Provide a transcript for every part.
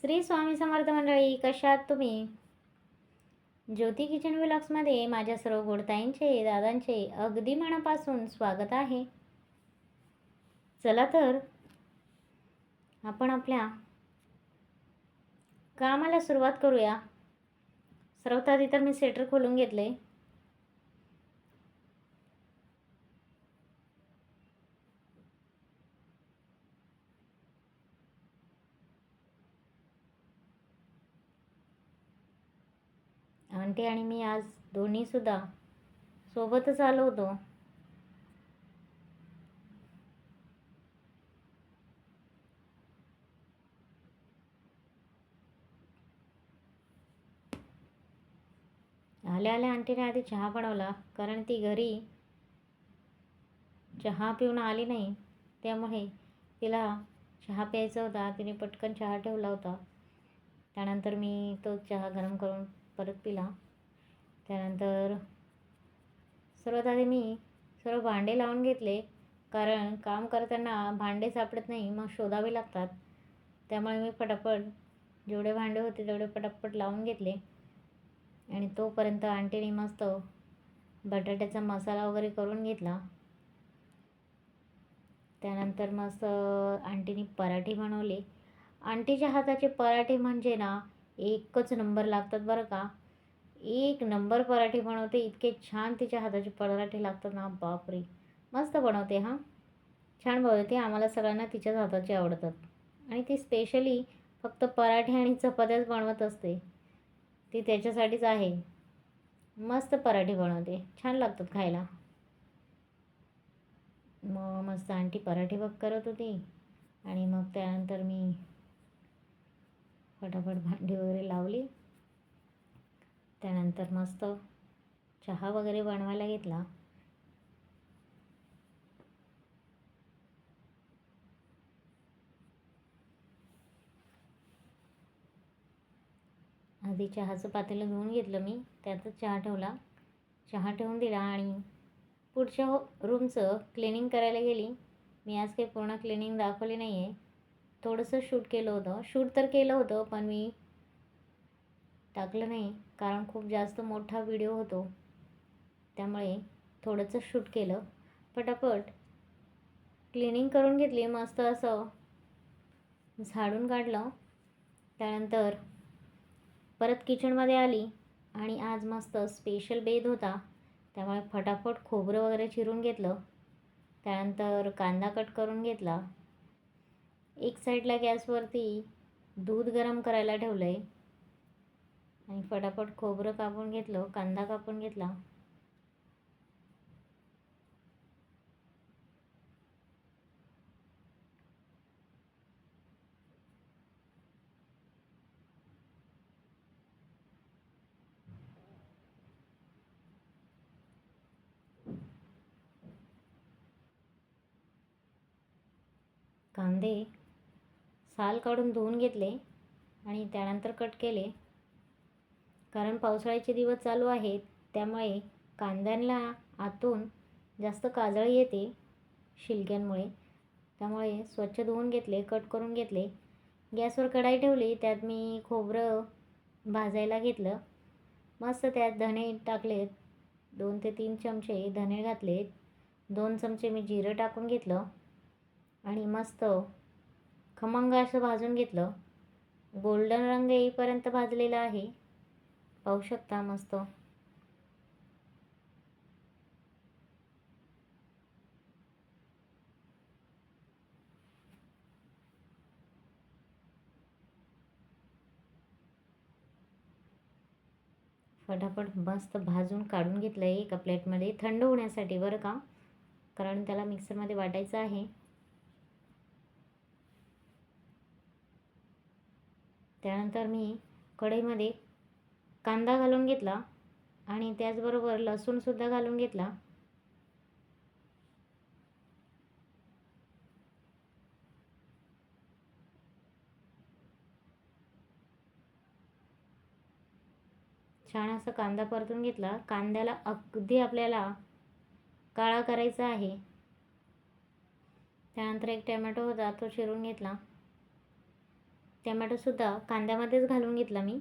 श्री स्वामी समर्थ मंडळी कशात तुम्ही? ज्योती किचन व्लॉग्समध्ये माझ्या सर्व गोडताईंचे दादांचे अगदी मनापासून स्वागत आहे. चला तर आपण आपल्या कामाला सुरुवात करूया. सर्वात आधी तर मी स्वेटर खोलून घेतले आंटी आणि मी आज दोन्हीसुद्धा सोबतच आलो होतो. आल्या आल्या आंटीने आधी चहा बनवला कारण ती घरी चहा पिऊन आली नाही. त्यामुळे तिला चहा प्यायचा होता तिने पटकन चहा ठेवला होता. त्यानंतर मी तो चहा गरम करून परत पिला. त्यानंतर सर्वात आधी मी सर्व भांडे लावून घेतले. कारण काम करताना भांडे सापडत नाही मग शोधावे लागतात. त्यामुळे मी पटापट जेवढे भांडे होते तेवढे पटापट लावून घेतले. आणि तोपर्यंत आंटीने मस्त बटाट्याचा मसाला वगैरे करून घेतला. त्यानंतर मस्त आंटीने पराठे बनवले. आंटीच्या हाताचे पराठे म्हणजे ना एकच नंबर लागतात बरं का. एक नंबर पराठे बनवते इतके छान तिच्या हाताचे पराठे लागतात ना बापरे. मस्त बनवते हां. छान बनवते आम्हाला सगळ्यांना तिच्याच हाताचे आवडतात. आणि ती स्पेशली फक्त पराठे आणि चपात्याच बनवत असते. ती त्याच्यासाठीच आहे. मस्त पराठे बनवते छान लागतात खायला. मग मस्त आंटी पराठे बघ करत होती. आणि मग त्यानंतर मी फटाफट भांडी वगैरे लावली. त्यानंतर मस्त चहा वगैरे बनवायला घेतला. आधी चहाचं पातेलं घेऊन घेतलं मी. त्यातच चहा ठेवला. चहा ठेवून दिला आणि पुढच्या रूमचं क्लिनिंग करायला गेली. मी आज काही पूर्ण क्लिनिंग दाखवली नाही आहे थोडंसं शूट केलं होतं. शूट तर केलं होतं पण मी टाकलं नाही कारण खूप जास्त मोठा व्हिडिओ होतो. त्यामुळे थोडंसं शूट केलं. पटापट क्लिनिंग करून घेतली मस्त असं झाडून काढलं. त्यानंतर परत किचनमध्ये आली आणि आज मस्त स्पेशल बेद होता. त्यामुळे फटाफट खोबरं वगैरे चिरून घेतलं. त्यानंतर कांदा कट करून घेतला. एक साईडला गॅसवरती दूध गरम करायला ठेवलं आहे आणि फटाफट खोबरं कापून घेतलं कांदा कापून घेतला. कांदे साल काढून धुवून घेतले आणि त्यानंतर कट केले. कारण पावसाळ्याचे दिवस चालू आहेत त्यामुळे कांद्यांना आतून जास्त काजळ येते शिलक्यांमुळे त्यामुळे स्वच्छ धुवून घेतले कट करून घेतले. गॅसवर कढाई ठेवली त्यात मी खोबरं भाजायला घेतलं. मस्त त्यात धणे टाकलेत दोन ते तीन चमचे धणे घातलेत. दोन चमचे मी जिरं टाकून घेतलं. आणि मस्त खमंग असं भाजून घेतलं. गोल्डन रंग येईपर्यंत भाजलेला आहे. पाहू शकता मस्त. फटाफट मस्त भाजून काढून घेतलं आहे एका प्लेटमध्ये थंड होण्यासाठी बरं का? कारण त्याला मिक्सरमध्ये वाटायचं आहे. त्यानंतर मी कढईमध्ये कांदा घालून घेतला आणि त्याचबरोबर लसूणसुद्धा घालून घेतला. छान असा कांदा परतून घेतला. कांद्याला अगदी आपल्याला काळा करायचा आहे. त्यानंतर एक टॅमॅटो होता तो चिरून घेतला. टमॅटोसुद्धा कांद्यामध्येच घालून घेतला मी.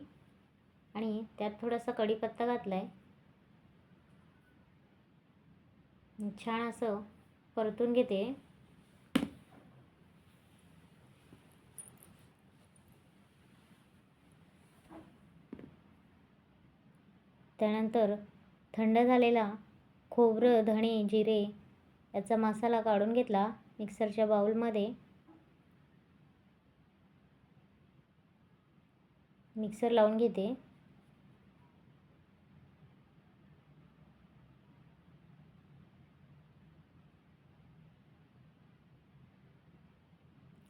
आणि त्यात थोडासा कढीपत्ता घातला आहे छान असं परतून घेते. त्यानंतर थंड झालेला खोबरं धणे जिरे याचा मसाला काढून घेतला मिक्सरच्या बाउलमध्ये मिक्सर लावून घेते.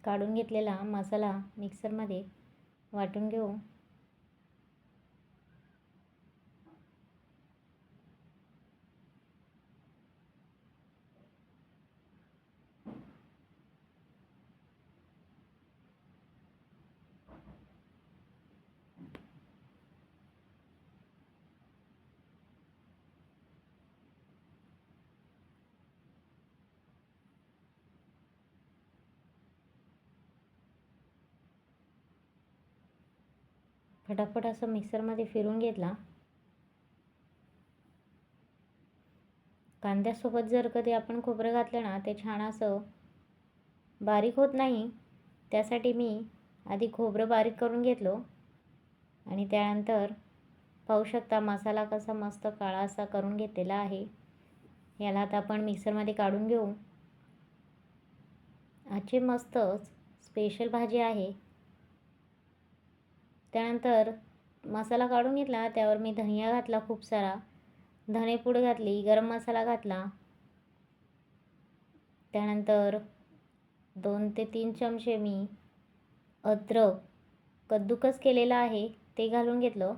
काढून घेतलेला मसाला मिक्सरमध्ये वाटून घेऊ. फटाफट असं मिक्सरमध्ये फिरून घेतला. कांद्यासोबत जर कधी आपण खोबरं घातलं ना ते छान असं बारीक होत नाही. त्यासाठी मी आधी खोबरं बारीक करून घेतलो. आणि त्यानंतर पाहू शकता मसाला कसा मस्त काळा असा करून घेतलेला आहे. याला आता आपण मिक्सरमध्ये काढून घेऊ. आजची मस्तच स्पेशल भाजी आहे. त्यानंतर मसाला काढून घेतला त्यावर मी धनिया घातला खूप सारा. धनेपूड घातली गरम मसाला घातला. त्यानंतर दोन ते तीन चमचे मी अद्रक कद्दूकस केलेला आहे ते घालून घेतलं.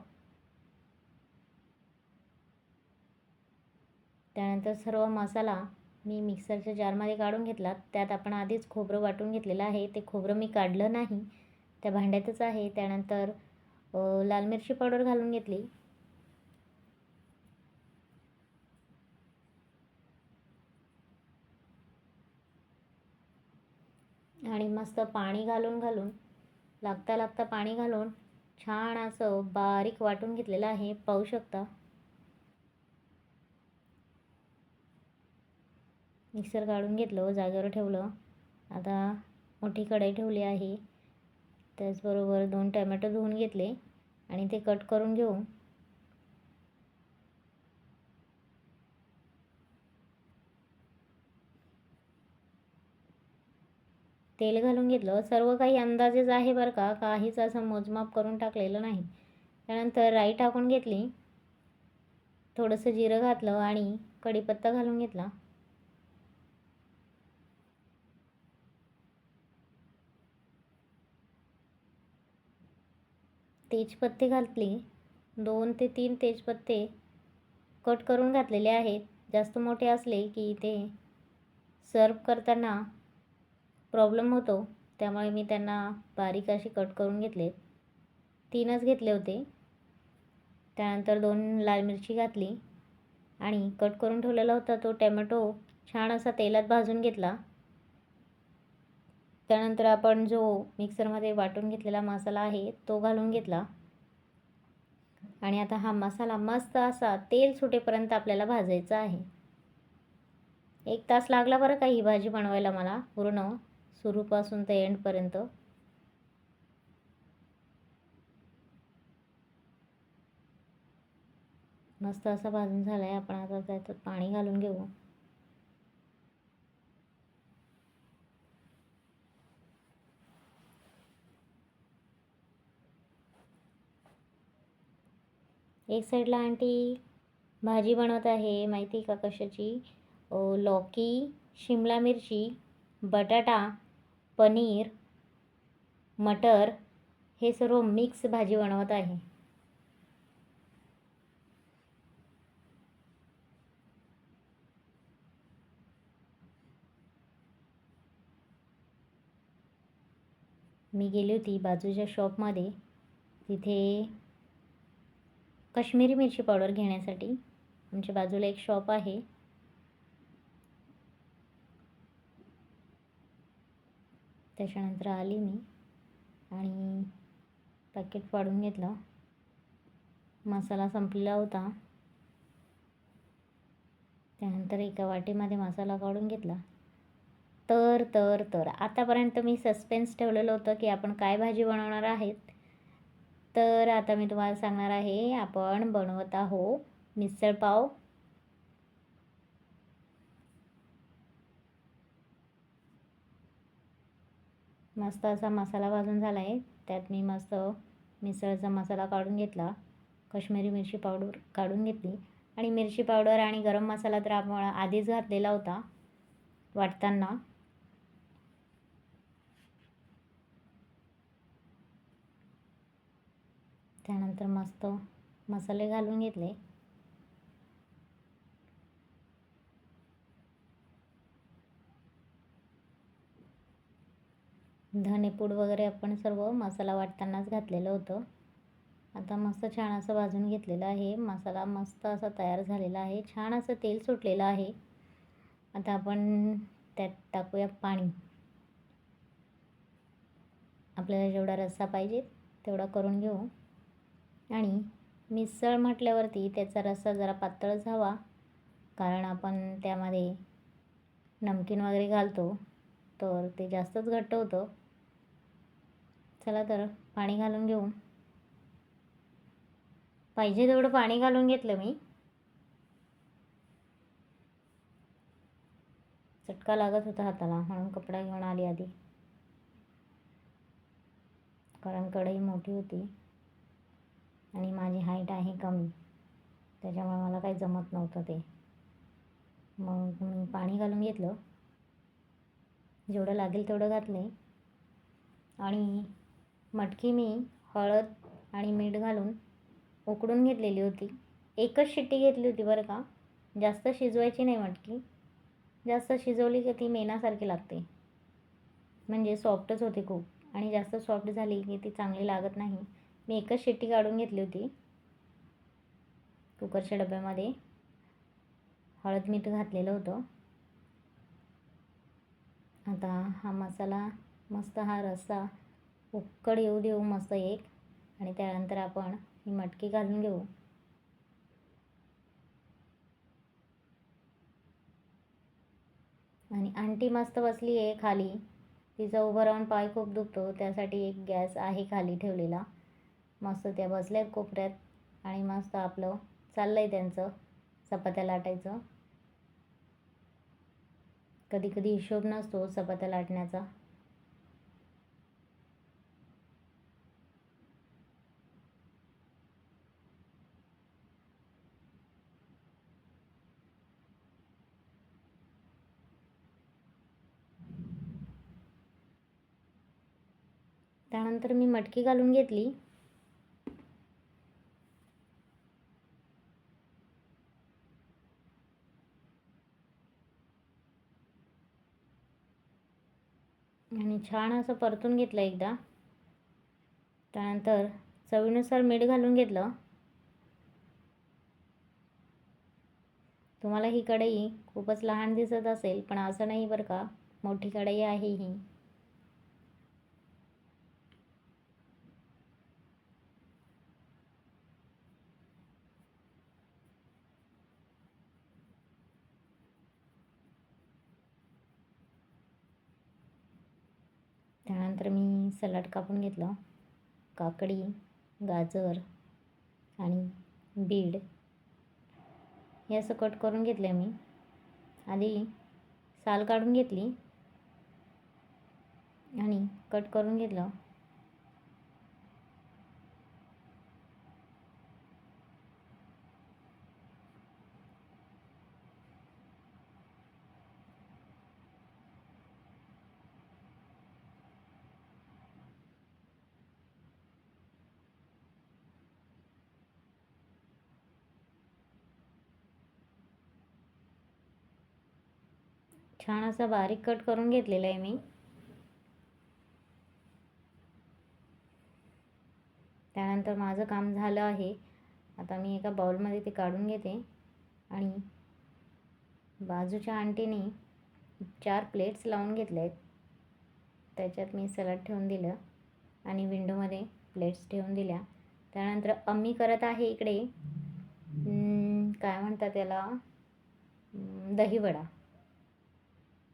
त्यानंतर सर्व मसाला मी मिक्सरच्या जारमध्ये काढून घेतला. त्यात आपण आधीच खोबरं वाटून घेतलेलं आहे ते खोबरं मी काढलं नाही. त्या भांड्यातच आहे. त्यानंतर लाल मिरची पावडर घालून घेतली. आणि मस्त पाणी घालून घालून लागता लागता पाणी घालून छान असं बारीक वाटून घेतलेलं आहे. पाहू शकता. मिक्सर काढून घेतलं जागेवर ठेवलं. आता मोठी कढई ठेवली आहे. त्याचबरोबर दोन टमॅटो धुवून घेतले आणि ते कट करून घेऊ. तेल घालून घेतलं. सर्व काही अंदाजेच आहे बरं का. काहीच असं मोजमाप करून टाकलेलं नाही. त्यानंतर राई टाकून घेतली. थोडंसं जिरं घातलं आणि कढीपत्ता घालून घेतला. तेजपत्ते घातले. दोन ते तीन तेजपत्ते कट करून घातलेले आहेत. जास्त मोठे असले की ते सर्व करताना प्रॉब्लेम होतो. त्यामुळे मी त्यांना बारीक असे कट करून घेतले तीनच घेतले होते. त्यानंतर दोन लाल मिरची घातली आणि कट करून ठेवलेला होता तो टॅमॅटो छान असा तेलात भाजून घेतला. त्यानंतर आपण जो मिक्सरमध्ये वाटून घेतलेला मसाला आहे तो घालून घेतला. आणि आता हा मसाला मस्त असा तेल सुटेपर्यंत आपल्याला भाजायचा आहे. एक तास लागला बरं का ही भाजी बनवायला मला पूर्ण सुरूपासून ते एंडपर्यंत. मस्त असा भाजून झाला आहे आपण आता त्याच्यात पाणी घालून घेऊ. एक साईडला आंटी भाजी बनवत आहे माहिती का कशाची? लौकी शिमला मिरची बटाटा पनीर मटर हे सर्व मिक्स भाजी बनवत आहे. मी गेली होती बाजूच्या शॉपमध्ये. तिथे कश्मीरी मिरची पावडर घेण्यासाठी आमच्या बाजूला एक शॉप आहे. त्याच्यानंतर आली मी आणि पॅकेट फाडून घेतलं. मसाला संपलेला होता. त्यानंतर एका वाटीमध्ये मसाला काढून घेतला. तर तर तर आतापर्यंत मी सस्पेन्स ठेवलेलं होतं की आपण काय भाजी बनवणार आहेत. तर आता मी तुम्हाला सांगणार आहे आपण बनवत आहो मिसळ पाव. मस्त असा मसाला भाजून झाला आहे त्यात मी मस्त मिसळचा मसाला काढून घेतला. कश्मीरी मिरची पावडर काढून घेतली. आणि मिरची पावडर आणि गरम मसाला तर आपण आधीच घातलेला होता वाटताना. त्यानंतर मस्त मसाले घालून घेतले. धनेपूड वगैरे आपण सर्व मसाला वाटतानाच घातलेलं होतं. आता मस्त छान असं भाजून घेतलेलं आहे. मसाला मस्त असा तयार झालेला आहे. छान असं तेल सुटलेलं आहे. आता आपण त्यात टाकूया पाणी. आपल्याला जेवढा रस्सा पाहिजे तेवढा करून घेऊ. आणि मिसळ म्हटल्यावरती त्याचा रस्सा जरा पातळच हवा कारण आपण त्यामध्ये नमकीन वगैरे घालतो तर ते जास्तच घट्ट होतं. चला तर पाणी घालून घेऊ. पाहिजे तेवढं पाणी घालून घेतलं मी. चटका लागत होता हाताला म्हणून कपडा घेऊन आली आधी. कारण कढई मोठी होती. आणि माझी हाईट आहे कमी. त्याच्यामुळे मला काही जमत नव्हतं ते. मग मी पाणी घालून घेतलं. जेवढं लागेल तेवढं घातले आणि मटकी मी हळद आणि मीठ घालून उकडून घेतलेली होती. एकच शिट्टी घेतली होती बरं का. जास्त शिजवायची नाही मटकी. जास्त शिजवली की ती मेनासारखी लागते. म्हणजे सॉफ्टच होते खूप. आणि जास्त सॉफ्ट झाली की ती चांगली लागत नाही. मी एकच शिट्टी काढून घेतली होती. कुकरच्या डब्यामध्ये हळद मीठ घातलेलं होतं. आता हा मसाला मस्त हा रस्सा उकड येऊ देऊ मस्त एक आणि त्यानंतर आपण ही मटकी घालून घेऊ. आणि आंटी मस्त बसली आहे खाली. तिचं उभं राहून पाय खूप दुखतो त्यासाठी एक गॅस आहे खाली ठेवलेला. मस्त त्या बसल्यात कोपऱ्यात आणि मस्त आपलं चाललं आहे त्यांचं चपात्या लाटायचं. कधी कधी हिशोब नसतो चपात्या लाटण्याचा. त्यानंतर मी मटकी घालून घेतली आणि छान असं परतून घेतलं एकदा. त्यानंतर चवीनुसार मीठ घालून घेतलं. तुम्हाला ही कढई खूपच लहान दिसत असेल पण असं नाही बरं का. मोठी कढई आहे ही. त्यानंतर मी सलाड कापून घेतलं. काकडी गाजर आणि बीड. हे असं कट करून घेतलं मी. आधी साल काढून घेतली आणि कट करून घेतलं. छान असा बारीक कट करून घेतलेला आहे मी. त्यानंतर माझं काम झालं आहे. आता मी एका बाउलमध्ये ते काढून घेते. आणि बाजूच्या आंटीने चार प्लेट्स लावून घेतल्या आहेत. त्याच्यात मी सलाड ठेवून दिलं आणि विंडोमध्ये प्लेट्स ठेवून दिल्या. त्यानंतर अम्मी करत आहे इकडे काय म्हणतात त्याला दहीवडा.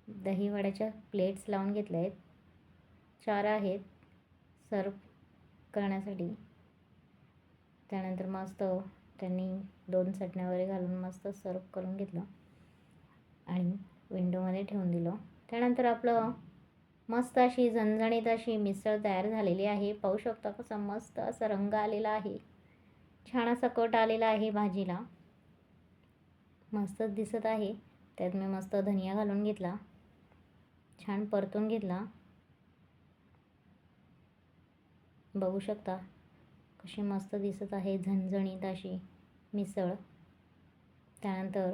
दहीवड्याच्या प्लेट्स लावून घेतल्या आहेत चार आहेत. सर्व करण्यासाठी. त्यानंतर मस्त त्यांनी दोन चटण्या वगैरे घालून मस्त सर्व करून घेतलं. आणि विंडोमध्ये ठेवून दिलं. त्यानंतर आपलं मस्त अशी झणझणीत अशी मिसळ तयार झालेली आहे. पाहू शकता कसं मस्त असा रंग आलेला आहे. छान असा कट आलेला आहे भाजीला. मस्तच दिसत आहे. त्यात मी मस्त धनिया घालून घेतला. छान परतून घेतला. बघू शकता कशी मस्त दिसत आहे झणझणीत अशी मिसळ. त्यानंतर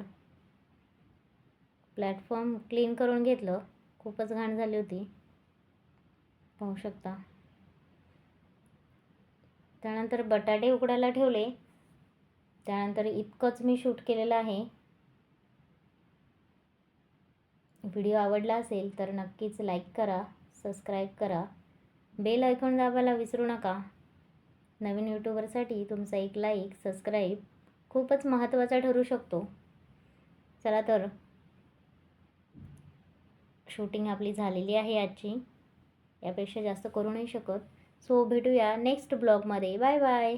प्लॅटफॉर्म क्लीन करून घेतलं. खूपच घाण झाली होती. पाहू शकता. त्यानंतर बटाटे उकडायला ठेवले. त्यानंतर इतकंच मी शूट केलेलं आहे. व्हिडिओ आवडला असेल तर नक्कीच लाईक करा सबस्क्राईब करा. बेल ऐकून दाबायला विसरू नका. नवीन यूट्यूबरसाठी तुमचा एक लाईक सबस्क्राईब खूपच महत्त्वाचा ठरू शकतो. चला तर शूटिंग आपली झालेली आहे आजची. यापेक्षा जास्त करू नाही शकत. सो भेटूया नेक्स्ट ब्लॉगमध्ये बाय बाय